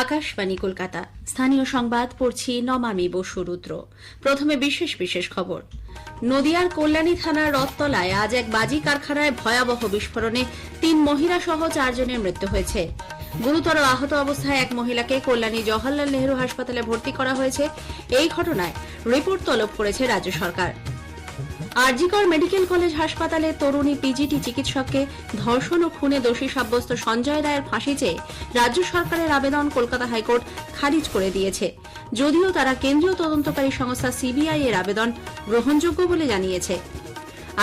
আকাশবাণী, কলকাতা। স্থানীয় সংবাদ, পড়ছি নমামি বসু রুদ্র। প্রথমে বিশেষ বিশেষ খবর। নদিয়ার কল্যাণী থানার রথতলায় আজ এক বাজি কারখানায় ভয়াবহ বিস্ফোরণে তিন মহিলা সহ চারজনের মৃত্যু হয়েছে। গুরুতর আহত অবস্থায় এক মহিলাকে কল্যাণী জওহরলাল নেহরু হাসপাতালে ভর্তি করা হয়েছে। এই ঘটনায় রিপোর্ট তলব করেছে রাজ্য সরকার। আরজিকর মেডিকেল কলেজ হাসপাতালে তরুণী পিজিটি চিকিৎসককে ধর্ষণ ও খুনে দোষী সাব্যস্ত সঞ্জয় রায়ের ফাঁসি চেয়ে রাজ্য সরকারের আবেদন কলকাতা হাইকোর্ট খারিজ করে দিয়েছে। যদিও তারা কেন্দ্রীয় তদন্তকারী সংস্থা সিবিআই এর আবেদন গ্রহণযোগ্য বলে জানিয়েছে।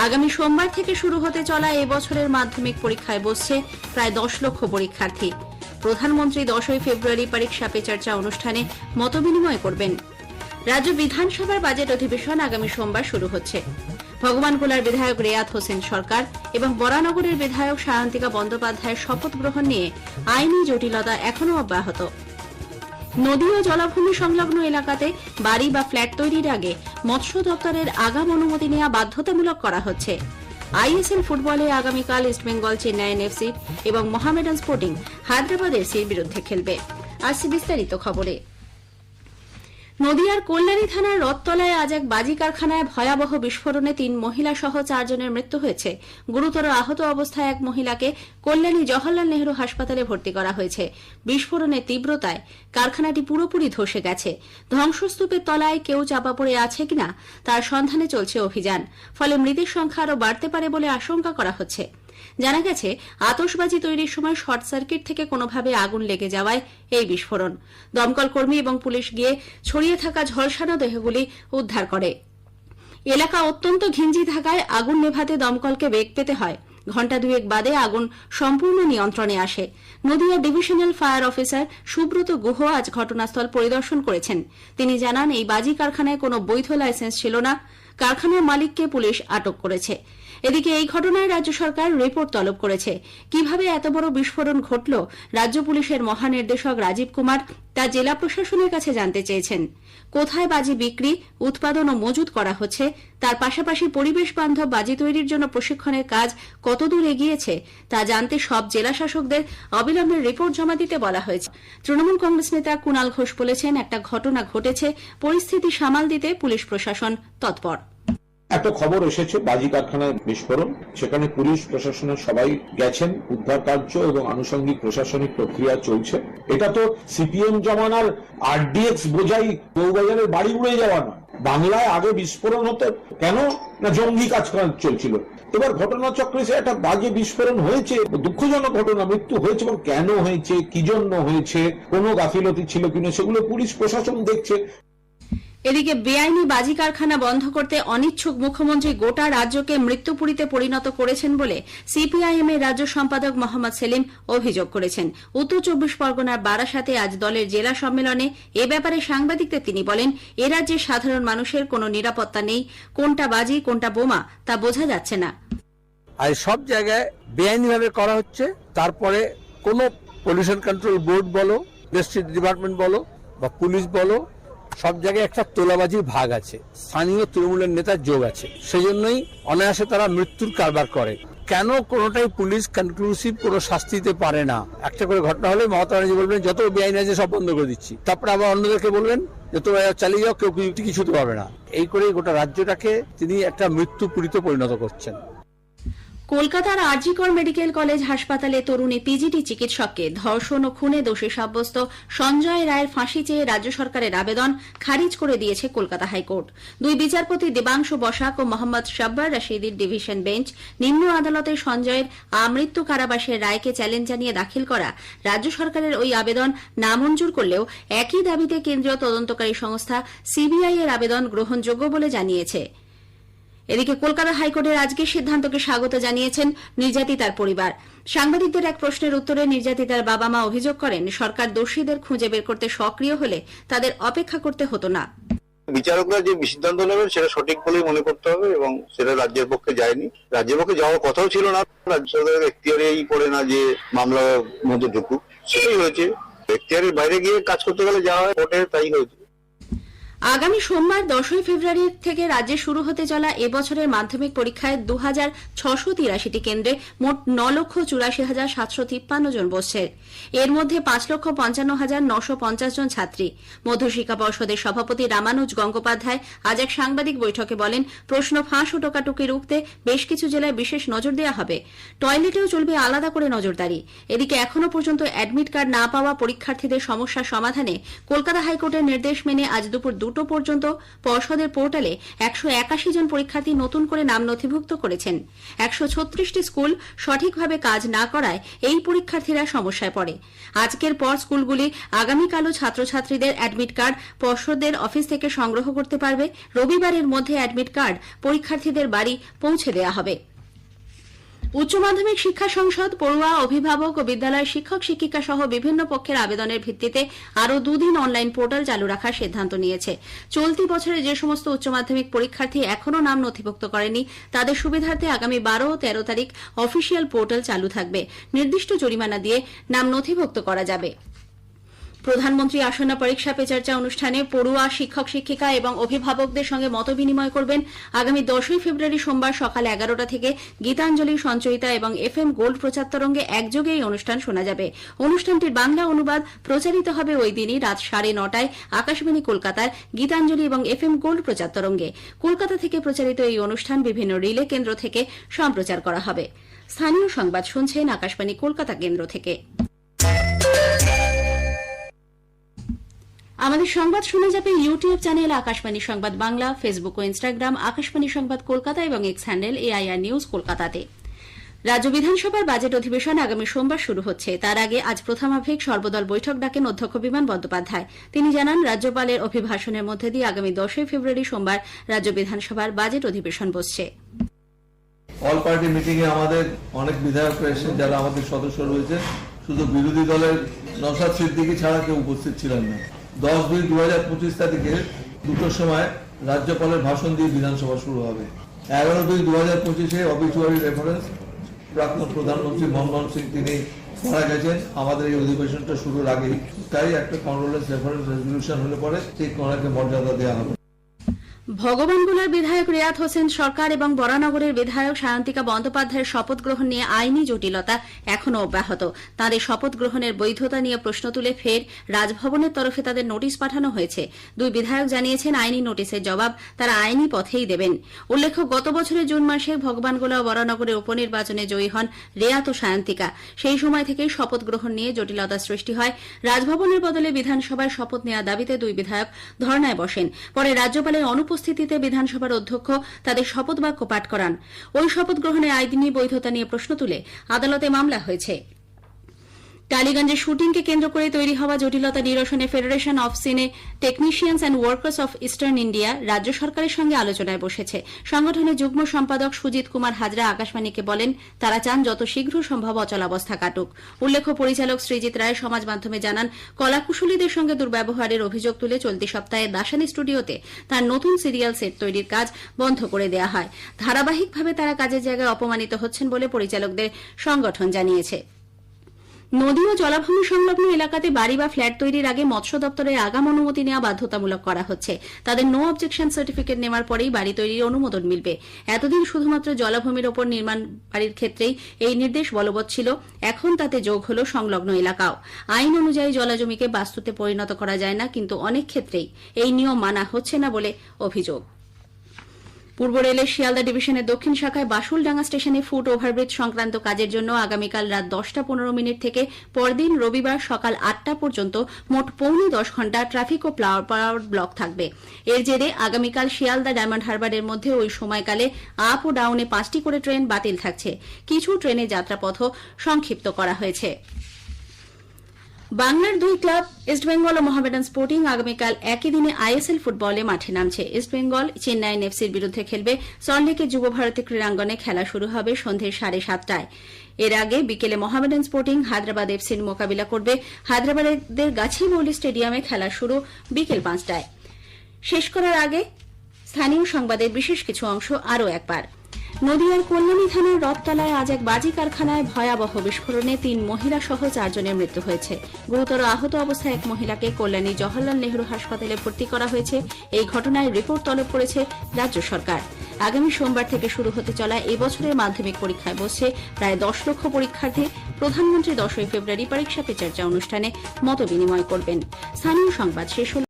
আগামী সোমবার থেকে শুরু হতে চলা এবছরের মাধ্যমিক পরীক্ষায় বসছে প্রায় দশ লক্ষ পরীক্ষার্থী। প্রধানমন্ত্রী দশই ফেব্রুয়ারি পরীক্ষা পে চর্চা অনুষ্ঠানে মতবিনিময় করবেন। রাজ্য বিধানসভার বাজেট অধিবেশন আগামী সোমবার শুরু হচ্ছে। ভগবানগোলার বিধায়ক রেয়াত হোসেন সরকার এবং বরানগরের বিধায়ক সায়ন্তিকা বন্দ্যোপাধ্যায়ের শপথ গ্রহণ নিয়ে আইনি জটিলতা এখনও অব্যাহত। নদী ও জলাভূমি সংলগ্ন এলাকাতে বাড়ি বা ফ্ল্যাট তৈরির আগে মৎস্য দপ্তরের আগাম অনুমতি নেওয়া বাধ্যতামূলক করা হচ্ছে। আইএসএল ফুটবলে আগামীকাল ইস্টবেঙ্গল চেন্নাইন এফসি এবং মোহামেডান স্পোর্টিং হায়দ্রাবাদ এফসির বিরুদ্ধে খেলবে। আসছে বিস্তারিত খবরে। নদিয়ার কল্যাণী থানার রথতলায় আজ এক বাজি কারখানায় ভয়াবহ বিস্ফোরণে তিন মহিলা সহ চারজনের মৃত্যু হয়েছে। গুরুতর আহত অবস্থায় এক মহিলাকে কল্যাণী জওহরলাল নেহরু হাসপাতালে ভর্তি করা হয়েছে। বিস্ফোরণের তীব্রতায় কারখানাটি পুরোপুরি ধসে গেছে। ধ্বংসস্তূপের তলায় কেউ চাপা পড়ে আছে কিনা তার সন্ধানে চলছে অভিযান। ফলে মৃতের সংখ্যা আরও বাড়তে পারে বলে আশঙ্কা করা হচ্ছে। জানা গেছে আতসবাজি তৈরির সময় শর্ট সার্কিট থেকে কোনোভাবে আগুন লেগে যাওয়ায় এই বিস্ফোরণ। দমকল কর্মী এবং পুলিশ গিয়ে ছড়িয়ে থাকা ঝলসানো দেহগুলি উদ্ধার করে। এলাকা অত্যন্ত ঘিঞ্জি থাকায় আগুন নেভাতে দমকলকে বেগ পেতে হয়। ঘণ্টা দুয়েক বাদে আগুন সম্পূর্ণ নিয়ন্ত্রণে আসে। Nadia divisional fire officer Subrata Guha আজ ঘটনাস্থল পরিদর্শন করেছেন। তিনি জানান, এই বাজি কারখানায় কোনো বৈধ লাইসেন্স ছিল না। কারখানার মালিককে পুলিশ আটক করেছে। এদিকে এই ঘটনায় রাজ্য সরকার রিপোর্ট তলব করেছে। কীভাবে এত বড় বিস্ফোরণ ঘটল, রাজ্য পুলিশের মহানির্দেশক রাজীব কুমার তা জেলা প্রশাসনের কাছে জানতে চেয়েছেন। কোথায় বাজি বিক্রি, উৎপাদন ও মজুত করা হচ্ছে, তার পাশাপাশি পরিবেশ বান্ধব বাজি তৈরির জন্য প্রশিক্ষণের কাজ কতদূর এগিয়েছে, তা জানতে সব জেলা শাসকদের অবিলম্বে রিপোর্ট জমা দিতে বলা হয়েছে। তৃণমূল কংগ্রেস নেতা কুণাল ঘোষ বলেছেন, একটা ঘটনা ঘটেছে, পরিস্থিতি সামাল দিতে পুলিশ প্রশাসন তৎপর। একটা খবর এসেছে, বাজি কারখানায় বিস্ফোরণ। সেখানে পুলিশ, প্রশাসনের সবাই গেছেন, উদ্ধার কার্য এবং আনুষঙ্গিক প্রশাসনিক প্রক্রিয়া চলছে। এটা তো সিপিএম জমানার আরডিএক্স বোঝাই বউবাজারের বাড়ি উড়ে যাওয়া না বাংলায় আগে বিস্ফোরণ হতো কেন? না জঙ্গি কাজ চলছিল। এবার ঘটনাচক্রে সে একটা বাজে বিস্ফোরণ হয়েছে, দুঃখজনক ঘটনা, মৃত্যু হয়েছে এবং কেন হয়েছে, কি জন্য হয়েছে, কোনো গাফিলতি ছিল কিনা সেগুলো পুলিশ, প্রশাসন দেখছে। এদিকে বেআইনি বাজি কারখানা বন্ধ করতে অনিচ্ছুক মুখ্যমন্ত্রী গোটা রাজ্যকে মৃত্যুপুরীতে পরিণত করেছেন বলে সিপিআইএম এর রাজ্য সম্পাদক মোহাম্মদ সেলিম অভিযোগ করেছেন। উত্তর চব্বিশ পরগনার বারাসাতে আজ দলের জেলা সম্মেলনে এ ব্যাপারে সাংবাদিকদের তিনি বলেন, এ রাজ্যে সাধারণ মানুষের কোনো নিরাপত্তা নেই, কোনটা বাজি, কোনটা বোমা, তা বোঝা যাচ্ছে না। আর সব জায়গায় বেআইনিভাবে করা হচ্ছে, তারপরে কোনো পলিউশন কন্ট্রোল বোর্ড বলো ইন্ডাস্ট্রি ডিপার্টমেন্ট বলো বা পুলিশ বলো সব জায়গায় একটা তোলাবাজির ভাগ আছে। স্থানীয় তৃণমূলের নেতার যোগ আছে। সেই জন্যই অনায়াসে তারা মৃত্যুর কারবার করে। কেন কোনোটাই পুলিশ কনক্লুসিভ কোনো শাস্তি দিতে পারে না? একটা করে ঘটনা হলে মমতা ব্যানার্জি বলবেন, যত বেআইন আছে সব বন্ধ করে দিচ্ছি। তারপরে আবার অন্যদেরকে বলবেন, যে তোমরা চালিয়ে যাও, কেউ কিছু পারবে না। এই করে গোটা রাজ্যটাকে তিনি একটা মৃত্যুপুরিতে পরিণত করছেন। কলকাতার আরজিকর মেডিকেল কলেজ হাসপাতালে তরুণী পিজিটি চিকিৎসককে ধর্ষণ ও খুনে দোষী সাব্যস্ত সঞ্জয় রায়ের ফাঁসি চেয়ে রাজ্য সরকারের আবেদন খারিজ করে দিয়েছে কলকাতা হাইকোর্ট। দুই বিচারপতি দেবাংশু বসাক ও মোহাম্মদ শাব্বার রশিদির ডিভিশন বেঞ্চ নিম্ন আদালতে সঞ্জয়ের আমৃত্যু কারাবাসের রায়কে চ্যালেঞ্জ জানিয়ে দাখিল করা। রাজ্য সরকারের ওই আবেদন নামঞ্জুর করলেও একই দাবিতে কেন্দ্রীয় তদন্তকারী সংস্থা সিবিআই এর আবেদন গ্রহণযোগ্য বলে জানিয়েছে। এদিকে কলকাতা হাইকোর্টের আজকের সিদ্ধান্তকে স্বাগত জানিয়েছেন নির্যাতিতার পরিবার। সাংবাদিকদের এক প্রশ্নের উত্তরে নির্যাতিতার বাবা মা অভিযোগ করেন, সরকার দোষীদের খুঁজে বের করতে সক্রিয় হলে তাদের অপেক্ষা করতে হতো না। বিচারকরা যে সিদ্ধান্ত নেবেন সেটা সঠিক বলেই মনে করতে হবে এবং সেটা রাজ্যের পক্ষে যায়নি। রাজ্যের পক্ষে যাওয়ার কথাও ছিল না। রাজ্য সরকারের এখতিয়ারেই পড়ে না যে মামলার মধ্যে ঢুকুক। সেটাই হয়েছে। এখতিয়ারের বাইরে গিয়ে কাজ করতে গেলে যা হয় তাই হয়েছে। আগামী সোমবার দশই ফেব্রুয়ারি থেকে রাজ্যে শুরু হতে চলা এবছরের মাধ্যমিক পরীক্ষায় দু হাজার ছশো তিরাশিটি কেন্দ্রে মোট ন লক্ষ চুরাশি হাজার সাতশো তিপ্পান্ন জন বসছে। এর মধ্যে পাঁচ লক্ষ পঞ্চান্ন হাজার নশো পঞ্চাশ জন ছাত্রী। মধ্যশিক্ষা পর্ষদের সভাপতি রামানুজ গঙ্গোপাধ্যায় আজ এক সাংবাদিক বৈঠকে বলেন, প্রশ্ন ফাঁস ও টোকাটুকি রুখতে বেশ কিছু জেলায় বিশেষ নজর দেওয়া হবে। টয়লেটেও চলবে আলাদা করে নজরদারি। এদিকে এখনও পর্যন্ত অ্যাডমিট কার্ড না পাওয়া পরীক্ষার্থীদের সমস্যার সমাধানে কলকাতা হাইকোর্টের নির্দেশ মেনে আজ দুপুর দুটো পর্যন্ত পর্ষদের পোর্টালে একশো একাশি জন পরীক্ষার্থী নতুন করে নাম নথিভুক্ত করেছেন। একশো ছত্রিশটি স্কুল সঠিকভাবে কাজ না করায় এই পরীক্ষার্থীরা সমস্যায় পড়ে। আজকের পর স্কুলগুলি আগামীকালও ছাত্রছাত্রীদের অ্যাডমিট কার্ড পর্ষদের অফিস থেকে সংগ্রহ করতে পারবে। রবিবারের মধ্যে অ্যাডমিট কার্ড পরীক্ষার্থীদের বাড়ি পৌঁছে দেওয়া হবে। উচ্চ মাধ্যমিক শিক্ষা সংসদ, পড়ুয়া, অভিভাবক ও বিদ্যালয়ের শিক্ষক, শিক্ষিকা সহ বিভিন্ন পক্ষের আবেদনের ভিত্তিতে আরও দুদিন অনলাইন পোর্টাল চালু রাখার সিদ্ধান্ত নিয়েছে। চলতি বছরে যে সমস্ত উচ্চ মাধ্যমিক পরীক্ষার্থী এখনও নাম নথিভুক্ত করেনি, তাদের সুবিধার্থে আগামী বারো ও তেরো তারিখ অফিসিয়াল পোর্টাল চালু থাকবে। নির্দিষ্ট জরিমানা দিয়ে নাম নথিভুক্ত করা যাবে। প্রধানমন্ত্রী আসন্ন পরীক্ষা পে চর্চা অনুষ্ঠানে পড়ুয়া শিক্ষক শিক্ষিকা এবং অভিভাবকদের সঙ্গে মত বিনিময় করবেন আগামী দশই ফেব্রুয়ারি সোমবার সকাল এগারোটা থেকে গীতাঞ্জলি, সঞ্চয়িতা এবং এফ এম গোল্ড প্রচার তরঙ্গে একযোগে এই অনুষ্ঠান শোনা যাবে। অনুষ্ঠানটির বাংলা অনুবাদ প্রচারিত হবে ওই দিনই রাত সাড়ে নটায় আকাশবাণী কলকাতার গীতাঞ্জলি এবং এফ এম গোল্ড প্রচার তরঙ্গে। কলকাতা থেকে প্রচারিত এই অনুষ্ঠান বিভিন্ন রিলে কেন্দ্র থেকে সম্প্রচার করা হবে। স্থানীয় সংবাদ শুনছেন আকাশবাণী কলকাতা কেন্দ্র থেকে। আমাদের সংবাদ শোনা যাবে YouTube channel Akashvani Sangbad Bangla Facebook ও ইনস্টাগ্রাম আকাশবাণী সংবাদ কলকাতা এবং এক্স হ্যান্ডেল এআইআর নিউজ কলকাতাতে। রাজ্য বিধানসভার বাজেট অধিবেশন আগামী সোমবার শুরু হচ্ছে। তার আগে আজ প্রথমার্ধিক সর্বদল বৈঠক ডাকেন অধ্যক্ষ বিমান বন্দ্যোপাধ্যায়। তিনি জানান, রাজ্যপালের অভিভাষণের মধ্যে দিয়ে আগামী দশই ফেব্রুয়ারি সোমবার রাজ্য বিধানসভার বাজেট অধিবেশন বসছে। অল পার্টি মিটিং এ আমাদের অনেক বিধায়ক এসেছেন যারা আমাদের সদস্য রয়েছে, শুধু বিরোধী দলের নসাদ সিদ্দিকি ছাড়া কেউ উপস্থিত ছিলেন না। দশ দুই দু হাজার পঁচিশ তারিখে দুটোর সময় রাজ্যপালের ভাষণ দিয়ে বিধানসভা শুরু হবে। এগারো দুই দু হাজার পঁচিশে অবিচুয়ারি রেফারেন্স প্রাক্তন প্রধানমন্ত্রী মনমোহন সিং, তিনি মারা গেছেন। আমাদের এই অধিবেশনটা শুরুর আগেই। তাই একটা কন্ট্রোলেন্স রেফারেন্স রেজলিউশন হলে পরে ঠিক ওনাকে মর্যাদা দেওয়া হবে। ভগবানগোলার বিধায়ক রিয়াদ হোসেন সরকার এবং বরানগরের বিধায়ক সায়ন্তিকা বন্দ্যোপাধ্যায়ের শপথ গ্রহণ নিয়ে আইনি জটিলতা এখনও অব্যাহত। তাঁদের শপথ গ্রহণের বৈধতা নিয়ে প্রশ্ন তুলে ফের রাজভবনের তরফে তাদের নোটিশ পাঠানো হয়েছে। দুই বিধায়ক জানিয়েছেন, আইনি নোটিশের জবাব তারা আইনি পথেই দেবেন। উল্লেখ্য, গত বছরের জুন মাসে ভগবানগোলা ও বরানগরের উপনির্বাচনে জয়ী হন রেয়াত ও সায়ন্তিকা। সেই সময় থেকেই শপথ গ্রহণ নিয়ে জটিলতা সৃষ্টি হয়। রাজভবনের বদলে বিধানসভায় শপথ নেওয়া দাবিতে দুই বিধায়ক ধর্নায় বসেন। পরে রাজ্যপালের অনুপস্থিতিতে বিধানসভার অধ্যক্ষ তাদের শপথ বাক্য পাঠ করান। ওই শপথ গ্রহণের আইনি বৈধতা নিয়ে প্রশ্ন তুলে আদালতে মামলা হয়েছে। টালিগঞ্জে শুটিংকে কেন্দ্র করে তৈরি হওয়া জটিলতা নিরসনে federation of cine technicians and workers of eastern India রাজ্য সরকারের সঙ্গে আলোচনায় বসেছে। সংগঠনের যুগ্ম সম্পাদক সুজিত কুমার হাজরা আকাশবাণীকে বলেন, তারা চান যত শীঘ্র সম্ভব অচলাবস্থা কাটুক। উল্লেখ্য, পরিচালক সৃজিত রায় সমাজ মাধ্যমে জানান, কলাকুশলীদের সঙ্গে দুর্ব্যবহারের অভিযোগ তুলে চলতি সপ্তাহে দাসানি স্টুডিওতে তার নতুন সিরিয়াল সেট তৈরির কাজ বন্ধ করে দেওয়া হয়। ধারাবাহিকভাবে তারা কাজের জায়গায় অপমানিত হচ্ছেন বলে পরিচালকদের সংগঠন জানিয়েছে। নদী ও জলাভূমি সংলগ্ন এলাকাতে বাড়ি বা ফ্ল্যাট তৈরির আগে মৎস্য দপ্তরের আগাম অনুমতি নেওয়া বাধ্যতামূলক করা হচ্ছে। তাদের নো অবজেকশন সার্টিফিকেট নেওয়ার পরেই বাড়ি তৈরির অনুমোদন মিলবে। এতদিন শুধুমাত্র জলাভূমির ওপর নির্মাণ বাড়ির ক্ষেত্রেই এই নির্দেশ বলবৎ ছিল। এখন তাতে যোগ হল সংলগ্ন এলাকাও। আইন অনুযায়ী জলাজমিকে বাস্তুতে পরিণত করা যায় না, কিন্তু অনেক ক্ষেত্রেই এই নিয়ম মানা হচ্ছে না বলে অভিযোগ। পূর্ব রেলের শিয়ালদা ডিভিশনের দক্ষিণ শাখায় বাসুলডাঙ্গা স্টেশনে ফুট ওভারব্রিজ সংক্রান্ত কাজের জন্য আগামীকাল রাত দশটা পনেরো মিনিট থেকে পরদিন রবিবার সকাল আটটা পর্যন্ত মোট পৌনে দশ ঘণ্টা ট্রাফিক ও পাওয়ার ব্লক থাকবে। এর জেরে আগামীকাল শিয়ালদা ডায়মন্ড হারবারের মধ্যে ওই সময়কালে আপ ও ডাউনে পাঁচটি করে ট্রেন বাতিল থাকছে। কিছু ট্রেনে যাত্রাপথও সংক্ষিপ্ত করা হয়েছে। বাংলার দুই ক্লাব ইস্টবেঙ্গল ও মোহামেডান স্পোর্টিং আগামীকাল একই দিনে আইএসএল ফুটবলে মাঠে নামছে। ইস্টবেঙ্গল চেন্নাইন এফসির বিরুদ্ধে খেলবে সল্টলেকের যুব ভারতী ক্রীড়াঙ্গনে খেলা শুরু হবে সন্ধে সাড়ে সাতটায়। এর আগে বিকেলে মোহামেডান স্পোর্টিং হায়দ্রাবাদ এফসির মোকাবিলা করবে হায়দ্রাবাদের গাছিমৌলি স্টেডিয়ামে খেলা শুরু বিকেল পাঁচটায়। শেষ করার আগে স্থানীয় সংবাদের বিশেষ কিছু অংশ আরও একবার। নদিয়ার কল্যাণী থানার রথতলায় আজ এক বাজি কারখানায় ভয়াবহ বিস্ফোরণে তিন মহিলা সহ চারজনের মৃত্যু হয়েছে। গুরুতর আহত অবস্থায় এক মহিলাকে কল্যাণী জওহরলাল নেহরু হাসপাতালে ভর্তি করা হয়েছে। এই ঘটনায় রিপোর্ট তলব করেছে রাজ্য সরকার। আগামী সোমবার থেকে শুরু হতে চলা এবছরের মাধ্যমিক পরীক্ষায় বসছে প্রায় দশ লক্ষ পরীক্ষার্থী। প্রধানমন্ত্রী দশই ফেব্রুয়ারি পরীক্ষা পে চর্চা অনুষ্ঠানে মত বিনিময় করবেন। স্থানীয় সংবাদ শেষ